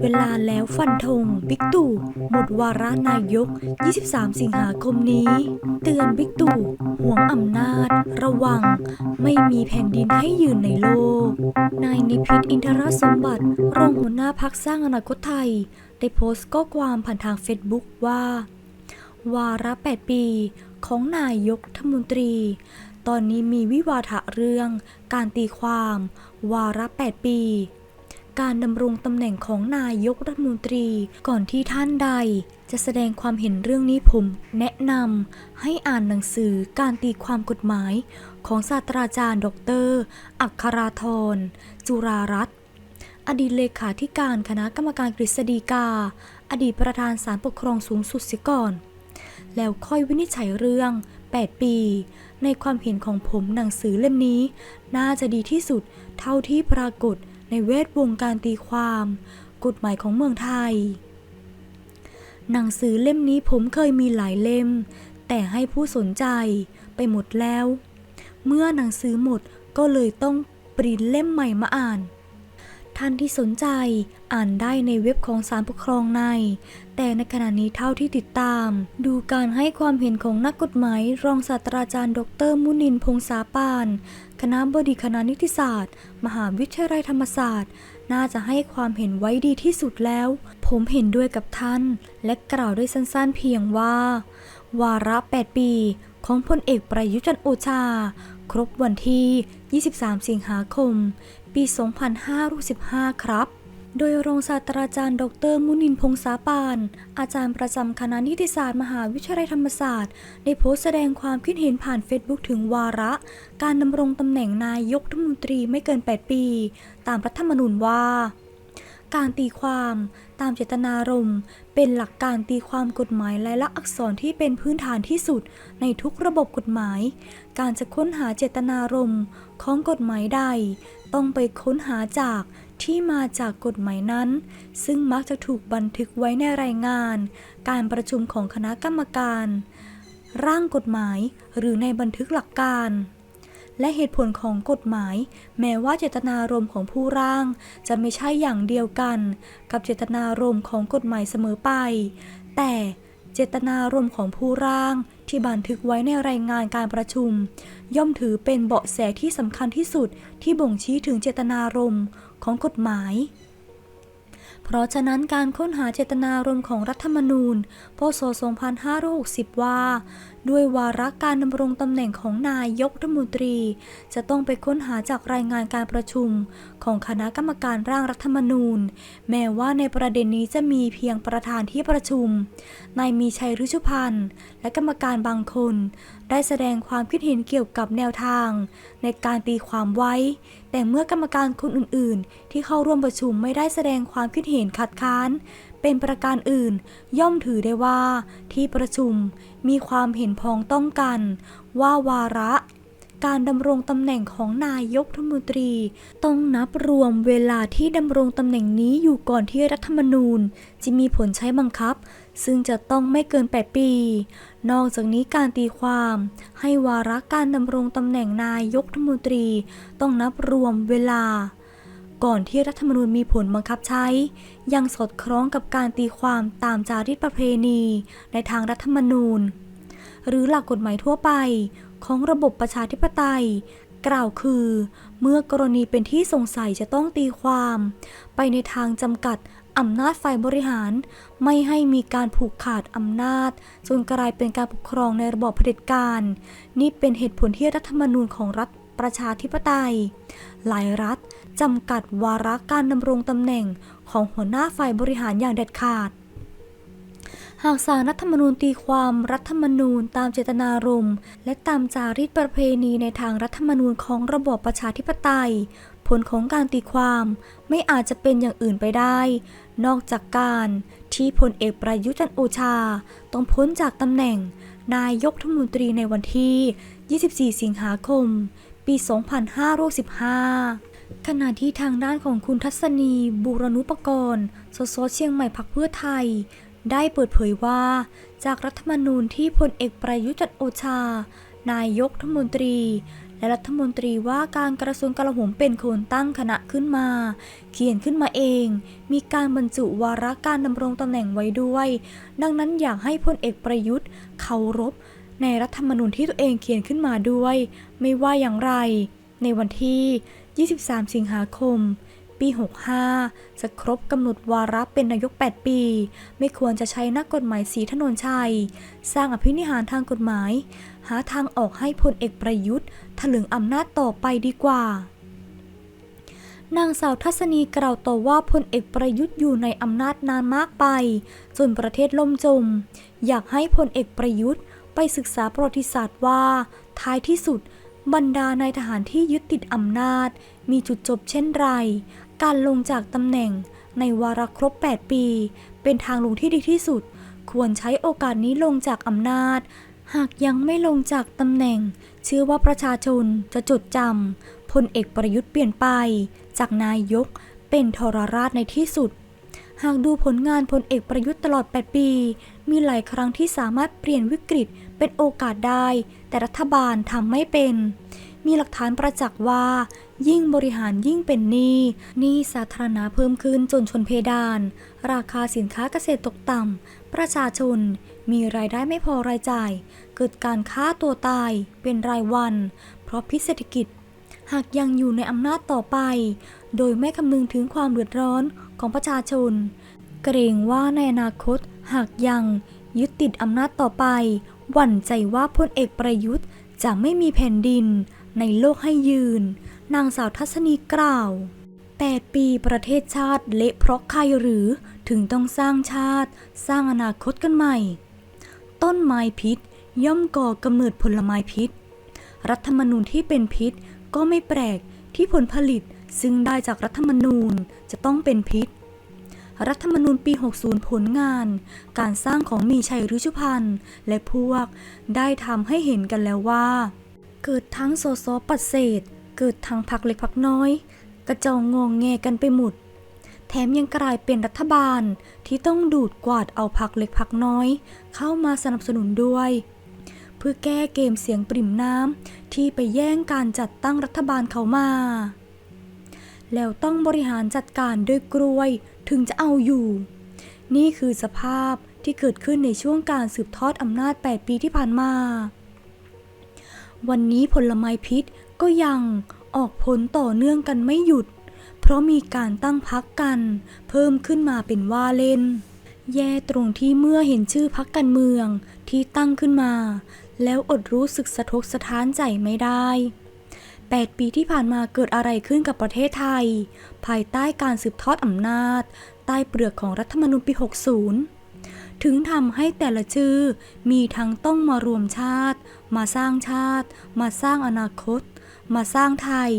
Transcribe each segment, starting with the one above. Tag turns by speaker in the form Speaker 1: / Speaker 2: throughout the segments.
Speaker 1: เวลาแล้วฟันธงบิ๊กตู่หมดวาระนายก 23 สิงหาคมนี้ เตือนบิ๊กตู่ห่วงอำนาจ ระวัง ไม่มีแผ่นดินให้ยืนในโลก นายนิพิษอินทรสมบัติ รองหัวหน้าพักสร้างอนาคตไทย ได้โพสต์ข้อความผ่านทางเฟซบุ๊กว่า วาระ 8 ปีของนายกรัฐมนตรี ตอนนี้มีวิวาทะเรื่อง การตีความ วาระ 8 ปี การดำรงตำแหน่งของนายกรัฐมนตรี ก่อนที่ท่านใด จะแสดงความเห็นเรื่องนี้ผมแนะนำให้อ่านหนังสือการตีความกฎหมาย ของศาสตราจารย์ดอกเตอรอัคราธรจุรารัตน์อดีตเลขาธิการคณะกรรมการกฤษฎีกา อดีตประธานศาลปกครองสูงสุดเสียก่อน แล้วค่อยวินิจฉัยเรื่อง 8 ปี ในความเห็นของผมหนังสือเล่มนี้ น่าจะดีที่สุดเท่าที่ปรากฏ ในเวทวงการตีความ กฎหมายของเมืองไทย หนังสือเล่มนี้ผมเคยมีหลายเล่ม แต่ให้ผู้สนใจไปหมดแล้ว เมื่อหนังสือหมดก็เลยต้องปริ้นเล่มใหม่มาอ่าน ท่านที่สนใจอ่านได้ในเว็บของศาลปกครองใน แต่ในขณะนี้เท่าที่ติดตาม ดูการให้ความเห็นของนักกฎหมาย รองศาสตราจารย์ ดร มุนินพงษาปาน คณะบดีคณะนิติศาสตร์ มหาวิทยาลัยธรรมศาสตร์ น่าจะให้ความเห็นไว้ดีที่สุดแล้ว ผมเห็นด้วยกับท่าน และกล่าวด้วยสั้นๆเพียงว่า วาระ 8 ปี ของพลเอกประยุจันทร์โอชา ครบวันที่ 23 สิงหาคม ปี 2515 ครับ โดยรองศาสตราจารย์ ดร มุนินพงษาปาน อาจารย์ประจำคณะนิติศาสตร์มหาวิทยาลัยธรรมศาสตร์ ได้โพสต์แสดงความคิดเห็นผ่านเฟซบุ๊กถึงวาระ การดำรงตำแหน่งนายกรัฐมนตรีไม่เกิน 8 ปี ตามรัฐธรรมนูญว่า การตีความตามเจตนารมณ์ เป็นหลักการตีความกฎหมายและลักษณ์อักษรที่เป็นพื้นฐานที่สุดในทุกระบบกฎหมาย การจะค้นหาเจตนารมณ์ของกฎหมายใด ต้องไปค้นหาจากที่มาจากกฎหมายนั้น ซึ่งมักจะถูกบันทึกไว้ในรายงาน การประชุมของคณะกรรมการ ร่างกฎหมายหรือในบันทึกหลักการ และเหตุผลของกฎหมาย แม้ว่าเจตนารมณ์ของผู้ร่าง จะไม่ใช่อย่างเดียวกัน กับเจตนารมณ์ของกฎหมายเสมอไป แต่เจตนารมณ์ของผู้ร่างที่บันทึกไว้ในรายงานการประชุม ย่อมถือเป็นเบาะแสที่สำคัญที่สุดที่บ่งชี้ถึงเจตนารมณ์ของกฎหมาย เพราะฉะนั้นการค้นหาเจตนารมณ์ของรัฐธรรมนูญ พศ 2560 ว่าด้วยวาระการดำรงตำแหน่งของนายกรัฐมนตรี จะต้องไปค้นหาจากรายงานการประชุม ของคณะกรรมการร่างรัฐธรรมนูญ แม้ว่าในประเด็นนี้จะมีเพียงประธานที่ประชุมนายมีชัยฤชุพันธ์และกรรมการบางคน ได้แสดงความคิดเห็นเกี่ยวกับแนวทาง ในการตีความไว้ แต่เมื่อกรรมการคนอื่น ๆ ที่เข้าร่วมประชุมไม่ได้แสดงความคิดเห็นขัดค้าน เป็นประการอื่น ย่อมถือได้ว่า ที่ประชุมมีความเห็นพ้องต้องกัน ว่าวาระ การดำรงตำแหน่งของนายกรัฐมนตรี ต้องนับรวมเวลาที่ดำรงตำแหน่งนี้อยู่ก่อนที่รัฐธรรมนูญ จะมีผลใช้บังคับ ซึ่งจะต้องไม่เกิน 8 ปี นอกจากนี้การตีความ ให้วาระการดำรงตำแหน่งนายกรัฐมนตรี ต้องนับรวมเวลา ก่อนที่รัฐธรรมนูญมีผลบังคับใช้ ยังสอดคล้องกับการตีความตามจารีตประเพณี ในทางรัฐธรรมนูญ หรือหลักกฎหมายทั่วไปของระบบประชาธิปไตย กล่าวคือ เมื่อกรณีเป็นที่สงสัยจะต้องตีความ ไปในทางจำกัดอำนาจฝ่ายบริหาร ไม่ให้มีการผูกขาดอำนาจ จนกลายเป็นการปกครองในระบอบเผด็จการ นี่เป็นเหตุผลที่รัฐธรรมนูญของรัฐ ประชาธิปไตย หลายรัฐจำกัดวาระการดำรงตำแหน่งของหัวหน้าฝ่ายบริหารอย่างเด็ดขาด หากสารรัฐธรรมนูญตีความรัฐธรรมนูญตามเจตนารมณ์ และตามจารีตประเพณีในทางรัฐธรรมนูญของระบอบประชาธิปไตย ผลของการตีความไม่อาจจะเป็นอย่างอื่นไปได้ นอกจากการที่พลเอกประยุทธ์จันโอชา ต้องพ้นจากตำแหน่งนายกรัฐมนตรีในวันที่ 24 สิงหาคม ปี 2515 ขณะที่ทางด้านของคุณทัศนีบูรณุปกรณ์สสเชียงใหม่พักเพื่อไทย ได้เปิดเผยว่า จากรัฐธรรมนูญที่พลเอกประยุทธ์จันโอชา นายกรัฐมนตรี และรัฐมนตรีว่าการกระทรวงกลาโหมเป็นคนตั้งคณะขึ้นมา เขียนขึ้นมาเอง มีการบรรจุวาระการดำรงตำแหน่งไว้ด้วย ดังนั้นอยากให้พลเอกประยุทธ์เคารพ ในรัฐธรรมนูญที่ตัวเองเขียนขึ้นมาด้วย ไม่ว่าอย่างไร ในวันที่ 23 สิงหาคม ปี 65 จะครบกำหนดวาระเป็นนายก 8 ปี ไม่ควรจะใช้นักกฎหมายสีถนนชัย สร้างอภินิหารทางกฎหมาย หาทางออกให้พลเอกประยุทธ์ถลึงอำนาจต่อไปดีกว่านางสาวทัศนีกล่าวต่อว่าพลเอกประยุทธ์อยู่ในอำนาจนานมากไป จนประเทศล่มจม อยากให้พลเอกประยุทธ์ ไปศึกษาประวัติศาสตร์ว่า ท้ายที่สุด บรรดานายทหารที่ยึดติดอำนาจ มีจุดจบเช่นไร การลงจากตำแหน่ง ในวาระครบ 8 ปี เป็นทางลงที่ดีที่สุด ควรใช้โอกาสนี้ลงจากอำนาจ หากยังไม่ลงจากตำแหน่ง เชื่อว่าประชาชนจะจดจำพลเอกประยุทธ์เปลี่ยนไป จากนายกเป็นทรราชในที่สุด หากดูผลงานพลเอกประยุทธ์ตลอด 8 ปี มีหลายครั้งที่สามารถเปลี่ยนวิกฤตเป็นโอกาสได้ แต่รัฐบาลทำไม่เป็น มีหลักฐานประจักษ์ว่า ยิ่งบริหารยิ่งเป็นหนี้หนี้สาธารณะเพิ่มขึ้นจนชนเพดาน ราคาสินค้าเกษตรตกต่ำ ประชาชน มีรายได้ไม่พอรายจ่าย เกิดการฆ่าตัวตายเป็นรายวัน เพราะพิษเศรษฐกิจ หากยังอยู่ในอำนาจต่อไป โดยไม่คำนึงถึงความเดือดร้อนของประชาชน เกรงว่าในอนาคตหากยังยึดติดอำนาจต่อไป หวั่นใจว่าพลเอกประยุทธ์จะไม่มีแผ่นดินในโลกให้ยืน นางสาวทัศนีกล่าว 8 ปีประเทศชาติเละเพราะใครหรือถึงต้องสร้างชาติ สร้างอนาคตกันใหม่ ต้นไม้พิษย่อมก่อกำเนิดผลไม้พิษ รัฐธรรมนูญที่เป็นพิษ ก็ไม่แปลกที่ผลผลิตซึ่งได้จากรัฐธรรมนูญจะต้องเป็นพิษ รัฐธรรมนูญปี 60 ผลงาน การสร้างของมีชัยรุชุพันธ์และพวกได้ทำให้เห็นกันแล้วว่า เกิดทั้งโซโซปัดเศษ เกิดทั้งพักเล็กพักน้อย กระจองงองแงกันไปหมด แถมยังกลายเป็นรัฐบาลที่ต้องดูดกวาดเอาพักเล็กพักน้อย เข้ามาสนับสนุนด้วย เพื่อแก้เกมเสียงปริ่มน้ำที่ไปแย่งการจัดตั้งรัฐบาลเขามา แล้วต้องบริหารจัดการด้วยกล้วยถึงจะเอาอยู่ นี่คือสภาพที่เกิดขึ้นในช่วงการสืบทอดอำนาจ 8 ปีที่ผ่านมา วันนี้ผลไม้พิษก็ยังออกผลต่อเนื่องกันไม่หยุด เพราะมีการตั้งพักกัน เพิ่มขึ้นมาเป็นว่าเล่น แย่ตรงที่เมื่อเห็นชื่อพักการเมืองที่ตั้งขึ้นมา แล้วอดรู้สึกสะทกสะท้านใจไม่ได้ 8 ปีที่ผ่านมาเกิดอะไรขึ้นกับประเทศไทย ภายใต้การสืบทอดอำนาจ ใต้เปลือกของรัฐธรรมนูญปี 60 ถึงทำให้แต่ละชื่อ มีทั้งต้องมารวมชาติ มาสร้างชาติ มาสร้างอนาคต มาสร้างไทย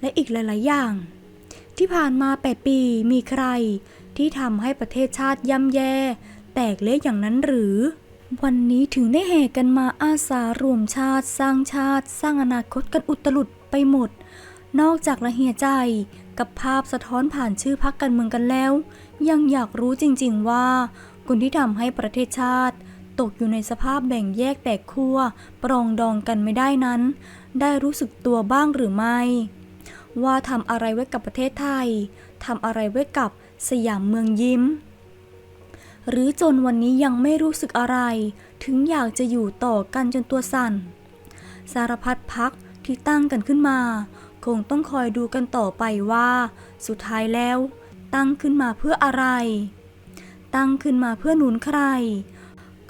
Speaker 1: และอีกหลาย ๆ อย่าง ที่ผ่านมา 8 ปีมีใคร ที่ทำให้ประเทศชาติย่ำแย่ แตกเละอย่างนั้นหรือ วันนี้ถึงได้แห่กันมาอาสารวมชาติสร้างชาติ สร้างอนาคตกันอุตลุดไปหมด นอกจากละเหียใจกับภาพสะท้อนผ่านชื่อพักการเมืองกันแล้ว ยังอยากรู้จริงๆว่าคนที่ทำให้ประเทศชาติ ตกอยู่ในสภาพแบ่งแยกแตกขั้วปรองดองกันไม่ได้นั้น ได้รู้สึกตัวบ้างหรือไม่ ว่าทำอะไรไว้กับประเทศไทยทำอะไรไว้กับสยามเมืองยิ้ม หรือจนวันนี้ยังไม่รู้สึกอะไร ถึงอยากจะอยู่ต่อกันจนตัวสั่น สารพัดพักที่ตั้งกันขึ้นมา คงต้องคอยดูกันต่อไปว่า สุดท้ายแล้ว ตั้งขึ้นมาเพื่ออะไร ตั้งขึ้นมาเพื่อหนุนใคร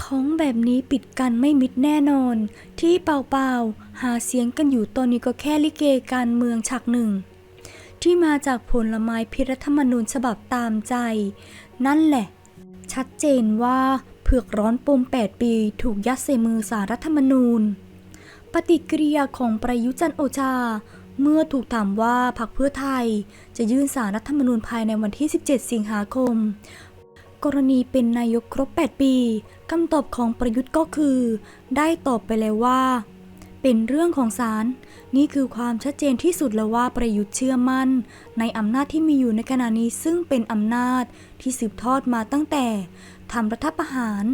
Speaker 1: ของแบบนี้ปิดกันไม่มิดแน่นอน ที่เปล่าๆหาเสียงกันอยู่ตอนนี้ก็แค่ลิเกการเมืองฉากหนึ่งที่มาจากผลไม้พิรัฐธรรมนูญฉบับตามใจ นั่นแหละ ชัดเจนว่าเผือกร้อนปม 8 ปีถูกยัดใส่มือสารรัฐธรรมนูญ ปฏิกิริยาของประยุจันโอชา เมื่อถูกถามว่าพรรคเพื่อไทยจะยื่นสารรัฐธรรมนูญภายในวันที่ 17 สิงหาคม กรณีเป็นนายกครบ 8 ปีคำตอบของประยุทธ์ก็คือ ได้ตอบไปแล้วว่า เป็นเรื่องของศาลนี่คือความชัดเจนที่สุดแล้วว่าประยุทธ์เชื่อมั่น ในอำนาจที่มีอยู่ในขณะนี้ซึ่งเป็นอำนาจที่สืบทอดมาตั้งแต่ทำรัฐประหาร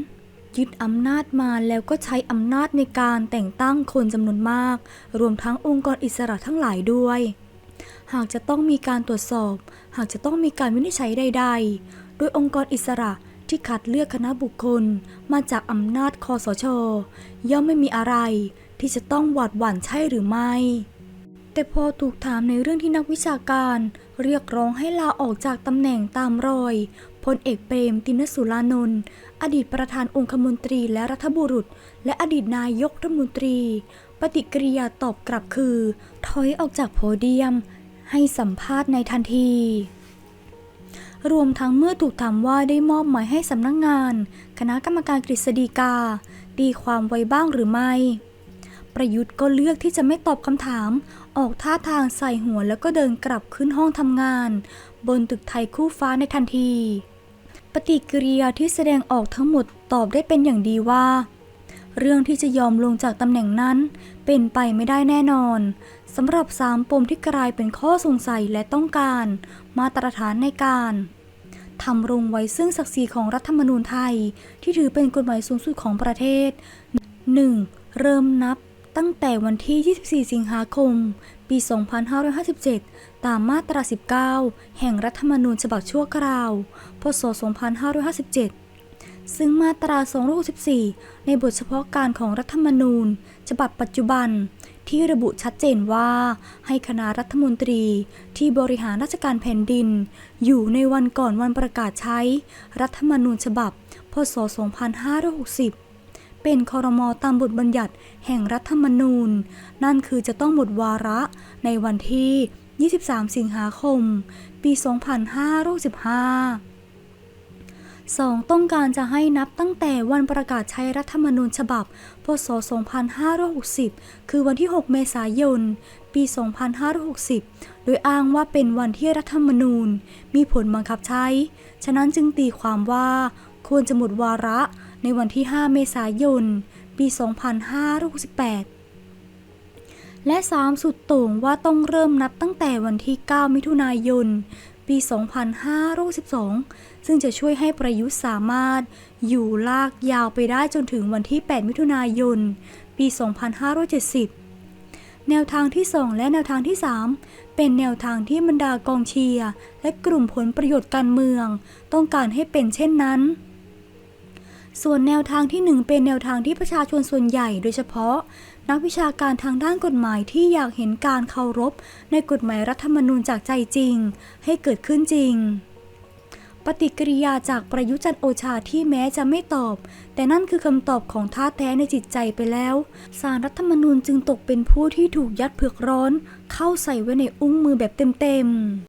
Speaker 1: ยึดอำนาจมาแล้วก็ใช้อำนาจในการแต่งตั้งคนจำนวนมาก รวมทั้งองค์กรอิสระทั้งหลายด้วย หากจะต้องมีการตรวจสอบ หากจะต้องมีการวินิจฉัยใด ๆ โดยองค์กรอิสระที่คัดเลือกคณะบุคคลมาจากอำนาจคอสช ย่อมไม่มีอะไร ที่จะต้องหวาดหวั่นใช่หรือไม่ แต่พอถูกถามในเรื่องที่นักวิชาการเรียกร้องให้ลาออกจากตำแหน่งตามรอยพลเอกเปรมตินสุรานนท์อดีตประธานองคมนตรีและรัฐบุรุษ และอดีตนายกรัฐมนตรี ปฏิกิริยาตอบกลับคือ ถอยออกจากโพเดียม ให้สัมภาษณ์ในทันที รวมทั้งเมื่อถูกถามว่าได้มอบหมายให้สำนักงงาน คณะกรรมการกฤษฎีกา ตีความไว้บ้างหรือไม่ ประยุทธ์ก็เลือกที่จะไม่ตอบคำถาม ออกท่าทางใส่หัวแล้วก็เดินกลับขึ้นห้องทำงาน บนตึกไทยคู่ฟ้าในทันที ปฏิกิริยาที่แสดงออกทั้งหมดตอบได้เป็นอย่างดีว่า เรื่องที่จะยอมลงจากตำแหน่งนั้น เป็นไปไม่ได้แน่นอนสำหรับสามปมที่กลายเป็นข้อสงสัยและต้องการ มาตรฐานในการทำรงไว้ซึ่งศักดิ์ศรีของรัฐธรรมนูญไทย ที่ถือเป็นกฎหมายสูงสุดของประเทศ 1. เริ่มนับ ตั้งแต่วันที่ 24 สิงหาคม ปี 2557 ตามมาตรา 19 แห่งรัฐธรรมนูญฉบับชั่วคราว พศ 2557 ซึ่งมาตรา 264 ในบทเฉพาะการของรัฐธรรมนูญ ฉบับปัจจุบันที่ระบุชัดเจนว่า ให้คณะรัฐมนตรีที่บริหารราชการแผ่นดิน อยู่ในวันก่อนวันประกาศใช้ รัฐธรรมนูญฉบับ พศ 2560 เป็นคอรมอตามบทบัญญัติแห่งรัฐธรรมนูญ นั่นคือจะต้องหมดวาระในวันที่ 23 สิงหาคม ปี 2565 2. ต้องการจะให้นับตั้งแต่วันประกาศใช้รัฐธรรมนูญฉบับ พศ 2560 คือวันที่ 6 เมษายน ปี 2560 โดยอ้างว่าเป็นวันที่รัฐธรรมนูญ มีผลบังคับใช้ ฉะนั้นจึงตีความว่า ควรจะหมดวาระ ในวันที่ 5 เมษายน ปี 2568 และ 3 สุดโต่งว่าต้องเริ่มนับตั้งแต่วันที่ 9 มิถุนายน ปี 2562 ซึ่งจะช่วยให้ประยุทธ์สามารถอยู่ลากยาวไปได้จนถึงวันที่ 8 มิถุนายน ปี 2570แนวทางที่ 2 และแนวทางที่ 3 เป็นแนวทางที่บรรดากองเชียร์และกลุ่มผลประโยชน์การเมือง ต้องการให้เป็นเช่นนั้น ส่วนแนวทางที่ 1 เป็นแนวทางที่ประชาชนส่วนใหญ่โดยเฉพาะ นักวิชาการทางด้านกฎหมายที่อยากเห็นการเคารพ ในกฎหมายรัฐธรรมนูญจากใจจริง ให้เกิดขึ้นจริง ปฏิกิริยาจากประยุจันโอชาที่แม้จะไม่ตอบ แต่นั่นคือคำตอบของท่าแท้ในจิตใจไปแล้วสารรัฐธรรมนูญจึงตกเป็นผู้ที่ถูกยัดเผือกร้อน เข้าใส่ไว้ในอุ้งมือแบบเต็มๆ